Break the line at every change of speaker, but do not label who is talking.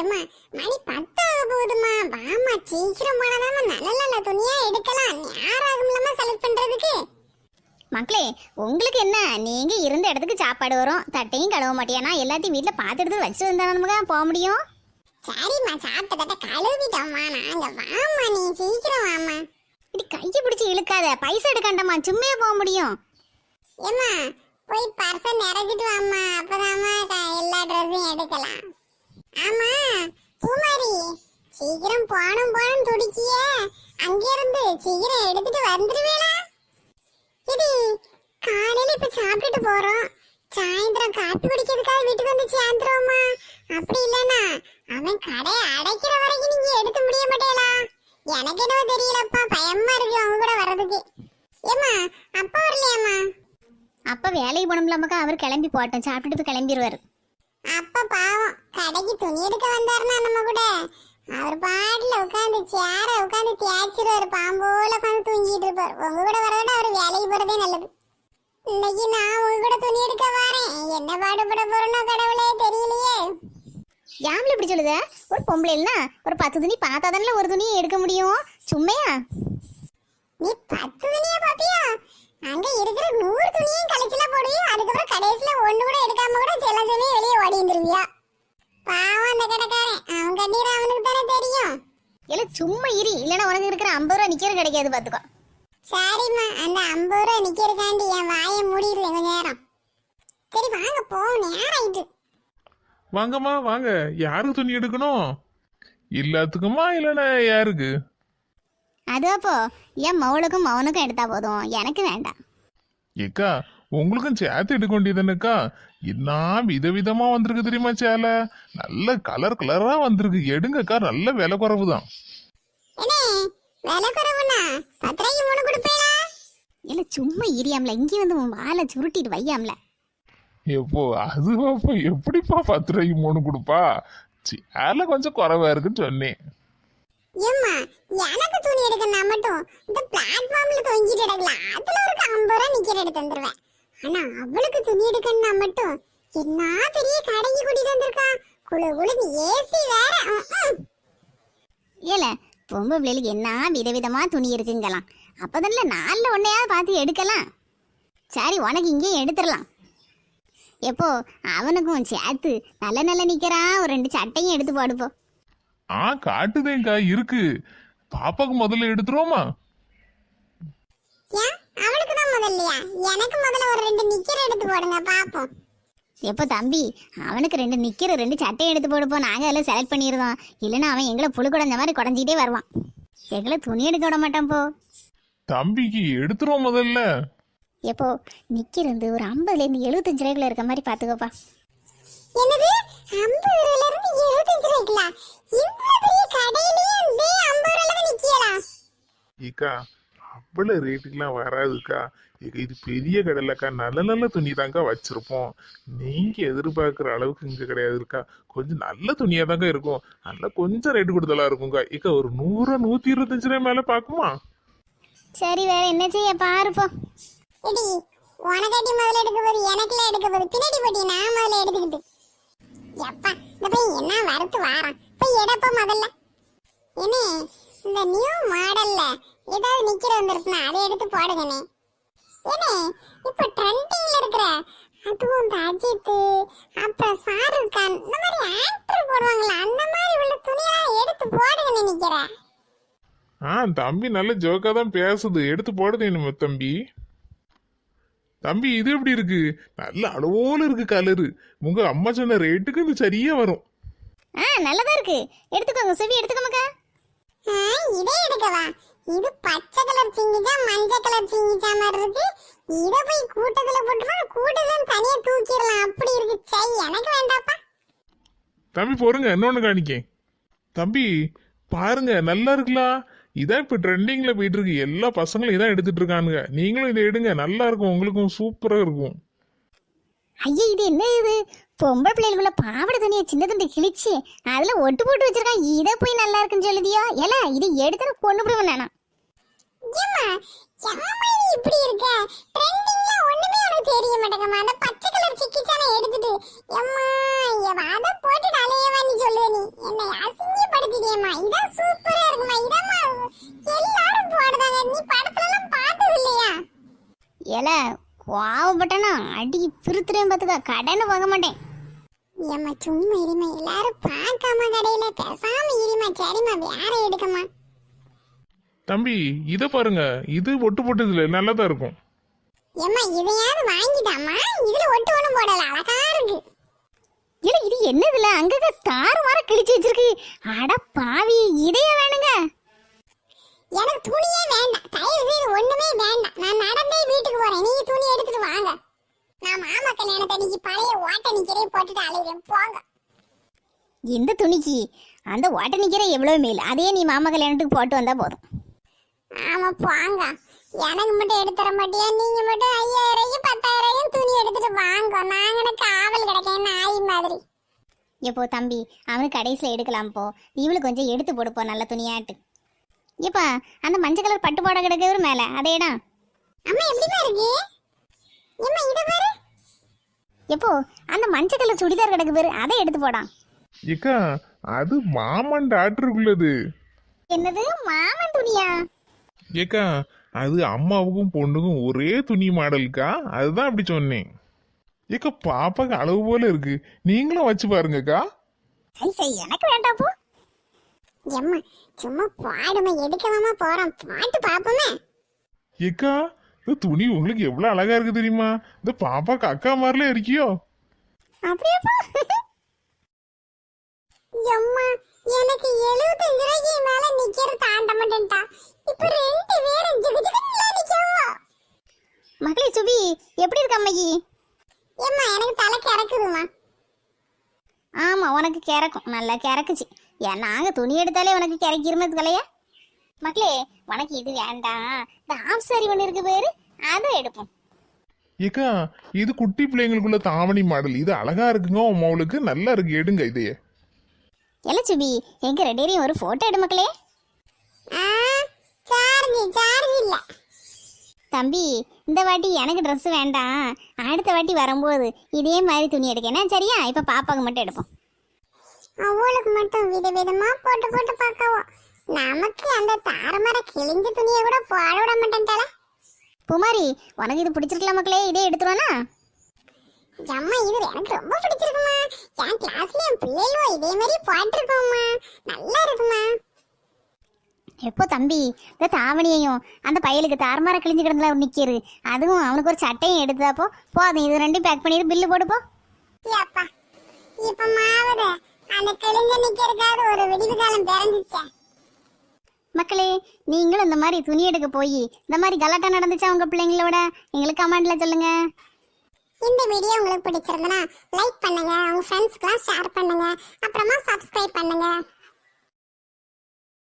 ஏம்மா மணி பத்தாக போகுதுமா வாமா சீக்கிரம் போனாதாம்மா நல்ல நல்ல துணியா எடுக்கலாம். நேரம் ஆகும்லம்மா செலக்ட் பண்றதுக்கு.
மக்களே உங்களுக்கு என்ன? நீங்க இருந்த இடத்துக்கு சாப்பாடு வரும். தட்டையும் கழுவ மாட்டியானா எல்லாத்தையும் வீட்டில் பார்த்துட்டு வச்சுட்டு வந்தா நமக்கு போக முடியும்?
சரிம்மா சாப்பிட்ட தட்ட கழுவிட்டோம்மா. நாங்க வாமா நீ சீக்கிரம் வாமா
இப்படி கையை பிடிச்சி இழுக்காத. பைசா எடுக்காண்டம்மா. சும்மையே போக முடியும்.
ஏம்மா போய் பர்ஸ நிறைச்சிட்டு வாம்மா. அப்பதாம்மா எல்லா ட்ரெஸ்ஸும் எடுக்கலாம். ஆமா பூமாரி சீக்கிரம் போனும் போனும் துடிக்கிய. அங்கிருந்து சீக்கிரம் எடுத்துட்டு வந்துருவேளா? இது காலையில இப்ப சாப்பிட்டுட்டு போறோம். சாயந்தரம் காப்பி குடிக்கிறதுக்காக வீட்டுக்கு வந்து சேர்ந்துருவோமா அப்படி இல்லனா அவன் கடை அடைக்கிற வரைக்கும் நீங்க எடுத்து முடிய மாட்டேலா எனக்கு என்னவோ தெரியலப்பா பயமா இருக்கு அவங்க கூட வர்றதுக்கு. ஏமா அப்பா வரலையாம்மா?
அப்போ வேலைக்கு போனோம்ல அவர் கிளம்பி போட்டோம் சாப்பிட்டுட்டு போய்
அப்ப பாவம். கடைக்கு துணி எடுக்க வந்தாருன்னா நம்ம கூட. அவர் பாட்டுல உட்காந்து சேர உட்காந்து தேய்ச்சிருவாரு. பாம்போல உட்காந்து தூங்கிட்டு இருப்பாரு. உங்க கூட வரவிட அவர் வேலைக்கு போறதே நல்லது. இன்னைக்கு நான் உங்க கூட துணி எடுக்க வரேன். என்ன பாடுபட போறேனோ கடவுளே தெரியலையே.
யாமில் இப்படி சொல்லுத? ஒரு பொம்பளை இல்லைன்னா ஒரு பத்து துணி பார்த்தா தானே ஒரு துணியை எடுக்க முடியும். சும்மையா?
நீ பத்து துணியா பாப்பியா அங்க இருக்கிற நூறு துணியும் கழிச்சுல போடுவியோ அதுக்கப்புறம் கடைசியில ஒண்ணு கூட எடுக்காம கூட சில துணியை வெளியே ஓடி வந்துருவியா? பாவம் அந்த கடைக்காரன். அவன் கண்ணீர் அவனுக்கு தானே தெரியும்.
இல்லை சும்மா இரு. இல்லைன்னா உனக்கு இருக்கிற ஐம்பது ரூபா நிற்கிறது கிடைக்காது பார்த்துக்கோ.
சரிம்மா அந்த ஐம்பது ரூபா நிக்கிறதுக்காண்டி என் வாயை மூடிடுது கொஞ்ச நேரம். சரி வாங்க போவோம் நேரம் ஆயிட்டு.
வாங்கம்மா வாங்க. யாருக்கு துணி எடுக்கணும்? எல்லாத்துக்குமா இல்லைன்னா யாருக்கு?
அது அப்போ என் மவளுக்கும் மவனுக்கும் எடுத்தா போதும். எனக்கு வேண்டாம்.
ஏக்கா உங்களுக்கும் சேர்த்து எடுக்க வேண்டியதுன்னுக்கா என்ன விதவிதமா வந்திருக்கு தெரியுமா சேலை? நல்ல கலர் கலரா வந்திருக்கு. எடுங்கக்கா நல்ல விலை குறைவு தான்
இல்லை சும்மா இரியாம்ல. இங்கே வந்து உன் வாழை சுருட்டிட்டு வையாம்ல.
எப்போ அது அப்போ எப்படிப்பா பத்து ரூபாய்க்கு மூணு கொடுப்பா? சேலை கொஞ்சம் குறைவா இருக்குன்னு சொன்னேன்.
ஏம்மா எனக்கு துணி எடுக்கணும்னா மட்டும் இந்த பிளாட்ஃபார்ம்ல தொங்கிட்டு கிடக்கலாம் அதுல ஒரு ஐம்பது ரூபா நிக்கிற எடுத்து வந்துருவேன் ஆனா அவளுக்கு துணி எடுக்கணும்னா மட்டும் என்ன பெரிய கடைக்கு கூட்டிட்டு வந்திருக்கா? குழு குழுக்கு ஏசி வேற.
ஏல பொம்பளை பிள்ளைகளுக்கு என்ன விதவிதமா துணி இருக்குங்கலாம் அப்போதானே நாளில் ஒன்னையாவது பார்த்து எடுக்கலாம். சரி உனக்கு இங்கேயும் எடுத்துடலாம். எப்போ அவனுக்கும் சேர்த்து நல்ல நல்ல நிற்கிறான் ஒரு ரெண்டு சட்டையும் எடுத்து போடுப்போம்
ஆ காட்டுதேங்கா இருக்கு. பாப்பாக்கு முதல்ல எடுத்துருவோமா?
அவளுக்கு தான் முதல்லையா? எனக்கு முதல்ல ஒரு ரெண்டு நிக்கிற எடுத்து போடுங்க பாப்போம்.
எப்போ தம்பி? அவனுக்கு ரெண்டு நிற்கிற ரெண்டு சட்டையும் எடுத்து போடுப்போ. நாங்கள் அதில் செலக்ட் பண்ணிடுறோம் இல்லைன்னா அவன் எங்களை புழு குடஞ்ச மாதிரி குடஞ்சிக்கிட்டே வருவான். எங்களை துணி எடுக்க விட மாட்டான் போ.
தம்பிக்கு எடுத்துருவோம் முதல்ல.
எப்போ? நிற்கிறது ஒரு ஐம்பதுலேருந்து எழுபத்தஞ்சு ரூபாய்க்குள்ள இருக்க மாதிரி பார்த்துக்கோப்பா
என்னது? ஐம்பது ரூபாயில இருந்து எழுபத்தஞ்சு ரூபாய்க்குலா இவ்வளவு பெரிய கடையிலயே இதே ஐம்பது ரூபாயில தான்
ஏக்கா அவ்வளோ ரேட்டுக்கெல்லாம் வராதுக்கா. இது பெரிய கடையிலக்கா நல்ல நல்ல துணி தாங்க வச்சிருப்போம். நீங்க எதிர்பார்க்குற அளவுக்கு இங்க கிடையாதுக்கா. கொஞ்சம் நல்ல துணியா தாங்க இருக்கும். நல்ல கொஞ்சம் ரேட்டு கொடுத்தலா இருக்கும்க்கா. ஏக்கா ஒரு நூறு நூத்தி இருபத்தஞ்சு ரூபாய் மேல பாக்குமா?
சரி வேற என்ன செய்ய? பாருப்போ
எடி உனக்காட்டி முதல்ல எடுக்க போது எனக்குல எடுக்க போது பின்னாடி போட்டி நான் முதல்ல எடுத்துக்கிட்டு. எப்பா இந்த பையன் என்ன வறுத்து வாரான்? போய் எடப்ப முதல்ல. என்ன இந்த நியூ மாடல்ல ஏதாவது நிக்கிற வந்திருக்குன்னா அதை எடுத்து போடுங்கண்ணே ஏனே இப்ப ட்ரெண்டிங்ல இருக்கிற அதுவும் இந்த அஜித் அப்புறம் ஷாருக் கான் இந்த மாதிரி ஆக்டர் போடுவாங்களா அந்த மாதிரி உள்ள துணியெல்லாம் எடுத்து போடுங்கண்ணே நிக்கிறேன்
ஆ தம்பி நல்ல ஜோக்கா தான் பேசுது. எடுத்து போடுது நம்ம தம்பி. தம்பி இது எப்படி இருக்கு? நல்ல அளவோல இருக்கு கலரு. உங்க அம்மா சொன்ன ரேட்டுக்கு இது சரியா வரும்.
ஆ நல்லதா இருக்கு. எடுத்துக்கோங்க செவி எடுத்துக்கோமக்கா
ஆ, இதே எடுக்கவா? இது பச்சை கலர் சிங்கிச்சா மஞ்சள் கலர் சிங்கிச்சா மாதிரி இருக்கு. இத போய் கூட்டத்துல போட்டுமா கூட்டத்துல தனியா தூக்கிடலாம். அப்படி இருக்கு. சை எனக்கு வேண்டாப்பா.
தம்பி போருங்க இன்னொன்னு காணிக்கேன். தம்பி பாருங்க நல்லா இருக்கலாம் இதான் இப்போ ட்ரெண்டிங்கில் போயிட்டு இருக்கு எல்லா பசங்களும் இதான் எடுத்துட்டு இருக்கானுங்க. நீங்களும் இதை எடுங்க. நல்லா இருக்கும். உங்களுக்கும் சூப்பரா இருக்கும்.
ஐயா இது என்ன இது? பொம்பளை பிள்ளைகளுக்குள்ள பாவாடை துணியை சின்ன துண்டு கிழிச்சு அதில் ஒட்டு போட்டு வச்சிருக்கான். இதை போய் நல்லா இருக்குன்னு சொல்லுதியோ? ஏல இது எடுத்து பொண்ணு விடுவேன் நானா
இப்படி இருக்க? ட்ரெண்டிங்ல ஒண்ணுமே உனக்கு தெரிய மாட்டேங்கம்மா அந்த
கோவப்பட்டனா அடி பிரித்துறேன் பார்த்துக்க. கடனை வாங்க மாட்டேன்.
ஏம்மா சும்மா இருமா. எல்லாரும் பார்க்காம கடையில பேசாம இருமா. சரிம்மா வேற எடுக்கம்மா.
தம்பி இதை பாருங்க. இது ஒட்டு போட்டதுல நல்லா தான் இருக்கும்.
ஏம்மா இதையாவது வாங்கிட்டாமா இதுல ஒட்டு ஒண்ணும் போடல. அழகா இருக்கு.
இல்ல இது என்னதுல? அங்கங்க தாறு மாற கிழிச்சு வச்சிருக்கு. அட பாவி இதைய வேணுங்க?
எனக்கு துணியே வேண்டாம். தயவு செய்து ஒண்ணுமே வேண்டாம். நான் நடந்தே வீட்டுக்கு போறேன். நீங்க துணி எடுத்துட்டு வாங்க. நான் மாமா கல்யாணத்தன்னைக்கு பழைய ஓட்ட நிக்கிறே போட்டுட்டு அழுகிறேன் போங்க.
இந்த துணிக்கு அந்த ஓட்ட நிக்கிற எவ்வளவு மேல்? அதே நீ மாமா கல்யாணத்துக்கு போட்டு வந்தா போதும்.
ஆமா போங்க. எனக்கு மட்டும் எடுத்து தர மாட்டியா? நீங்க மட்டும் ஐயாயிரம் பத்தாயிரம் துணி எடுத்துட்டு வாங்க. நாங்கன காவல் கிடக்கேன். நாய் மாதிரி?
எப்போ தம்பி? அவனுக்கு கடைசியில் எடுக்கலாம் போ. இவளுக்கு கொஞ்சம் எடுத்து போடுப்போ நல்ல துணியாட்டு. ஏப்பா அந்த மஞ்சள் கலர் பட்டு போட கிடக்குது மேலே. அதேடா.
அம்மா எப்படிமா இருக்கு? ஏம்மா இத பாரு.
எப்போ அந்த மஞ்சள் கலர் சுடிதார் கிடக்கு பேரு அதை எடுத்து போடான்
ஏக்கா அது மாமன் டாக்டருக்குள்ளது
என்னது மாமன் துணியா?
ஏக்கா அது அம்மாவுக்கும் பொண்ணுக்கும் ஒரே துணி மாடலுக்கா? அதுதான் அப்படி சொன்னேன். ஏக்கா பாப்பாக்கு அளவு போல இருக்கு. நீங்களும் வச்சு பாருங்கக்கா.
சரி சரி எனக்கு வேண்டாம் போ.
எம்மா சும்மா பாடுமா எடுக்கவாமா போறோம். பாட்டு பாப்போமே.
ஏக்கா இந்த துணி உங்களுக்கு எவ்வளவு அழகா இருக்கு தெரியுமா? இந்த பாப்பாக்கு அக்கா மாதிரிலே இருக்கியோ?
அப்படியாப்பா?
எம்மா எனக்கு எழுபத்தஞ்சு ரூபாய்க்கு மேல நிக்கிறது தாண்ட மாட்டேன்டா. இப்ப ரெண்டு பேரும் ஜிகு ஜிகுன்னு நிக்கவோ.
மகளே சுபி எப்படி இருக்க அம்மைக்கு
ஏம்மா எனக்கு தலை கிறக்குதுமா
ஆமாம் உனக்கு கிறக்கும். நல்லா கிறக்குச்சு. ஏன் நாங்கள் துணி எடுத்தாலே உனக்கு கிறக்கிருமது கலையா மக்களே உனக்கு இது வேண்டாம். இந்த சாரி ஒன்று இருக்கு பேரு அதை எடுப்போம்.
ஏக்கா இது குட்டி பிள்ளைங்களுக்குள்ள தாவணி மாடல். இது அழகா இருக்குங்க அம்மாவுக்கு நல்லா இருக்கு. எடுங்க இதையே.
இல்ல சுபி எங்க ரெண்டேரையும் ஒரு போட்டோ எடு மக்களே.
ஆ சார்ஜ் சார்ஜ் இல்ல.
தம்பி இந்த வாட்டி எனக்கு Dress வேண்டாம். அடுத்த வாட்டி வரும்போது இதே மாதிரி துணி எடுக்கணும் சரியா? இப்போ பாப்பாவுக்கு மட்டும் எடுப்போம்.
அவளுக்கு மட்டும் விதவிதமா போட்டு போட்டு பார்க்கவோ. நமக்கு அந்த தாரமர கிழிஞ்ச துணியை கூட போட விட மாட்டேன்ட்டால
குமாரி உனக்கு இது பிடிச்சிருக்கலாம் மக்களே? இதே எடுத்துருவானா?
அம்மா இது எனக்கு ரொம்ப பிடிச்சிருக்குமா. என் கிளாஸ்ல என் பிள்ளைகளும் இதே மாதிரி போட்டிருக்கோம்மா. நல்லா இருக்குமா?
எப்போ தம்பி? இந்த தாவணியையும் அந்த பயலுக்கு தார்மார கிழிஞ்சு கிடந்தல நிற்கிது அதுவும் அவனுக்கு ஒரு சட்டையும் எடுத்தாப்போ போதும் இது ரெண்டையும் பேக் பண்ணிட்டு பில்லு போடுப்போ
இப்ப மாவுது அந்த கிழிஞ்ச நிக்கிறதுக்காவது ஒரு விடிவு காலம் பிறந்துச்சே
மக்களே நீங்களும் இந்த மாதிரி துணி எடுக்க போய் இந்த மாதிரி கலாட்டா நடந்துச்சா உங்க பிள்ளைங்களோட எங்களுக்கு கமெண்ட்ல சொல்லுங்க.
இந்த வீடியோ உங்களுக்கு பிடிச்சிருந்தனா லைக் பண்ணுங்க உங்க ஃப்ரெண்ட்ஸ்க்குலாம் ஷேர் பண்ணுங்க அப்புறமா சப்ஸ்கிரைப் பண்ணுங்க.